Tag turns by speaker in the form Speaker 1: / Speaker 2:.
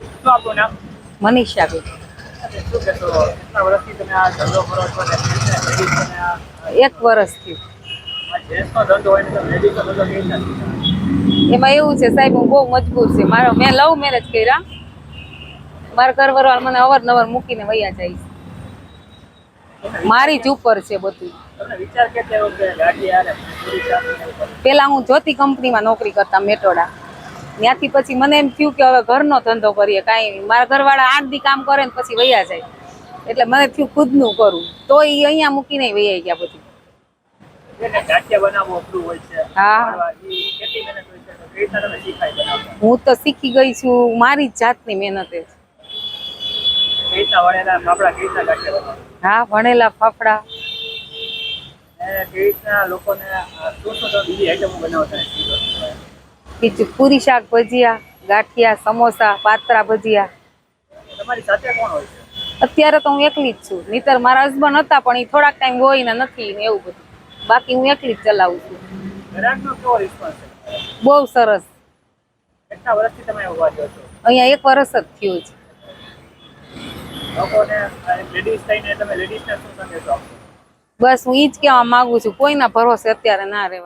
Speaker 1: શું આપણું નામ? લેડીઝોને આ
Speaker 2: એક વર્ષથી? એમાં એવું છે સાહેબ હું બહુ મજબૂર છે. મારો મેં લવ મેરેજ કર્યા. મારા ઘરવાળા મને અવારનવાર મૂકીને વૈયા જાય છે. મારી જ ઉપર છે બધું? પેલા હું જ્યોતિ કંપનીમાં નોકરી કરતા મેટોડા. ત્યાંથી પછી મને એમ થયું કે હવે ઘરનો ધંધો કરીએ કાંઈ મારા ઘરવાળા આઠ દી કામ કરે ને પછી વયા જાય. એટલે મને થયું ખુદનું કરું. તો એ અહીંયા મૂકીને વયા ગયા બધું.
Speaker 1: જેને ગાંઠિયા બનાવવું અઘરું હોય છે.
Speaker 2: હા.
Speaker 1: તો
Speaker 2: હું શીખી ગઈ છું. મારી જ જાતની મહેનત
Speaker 1: બનાવતા
Speaker 2: હા ભણેલા ફાફડા.
Speaker 1: કેવી રીતના લોકોને શું શું બીજી આઈટમો બનાવતા
Speaker 2: બીજું પૂરી શાક ભજીયા ગાંઠિયા સમોસા પાત્રા ભજીયા.
Speaker 1: તમારી સાથે કોણ હોય છે?
Speaker 2: અત્યારે તો હું એકલી જ છું. નહીતર મારા હસબન્ડ હતા પણ એ થોડાક ટાઈમ હોય ને નથી ને એવું બધું. બાકી હું એકલી જ ચલાવું છું. બહુ સરસ.
Speaker 1: કેટલા વર્ષથી તમે
Speaker 2: અહીંયા એક વર્ષ જ થયું છે. બસ હું ઈ જ કહેવા માંગુ છું કોઈના ભરોસે અત્યારે ના રહેવાય.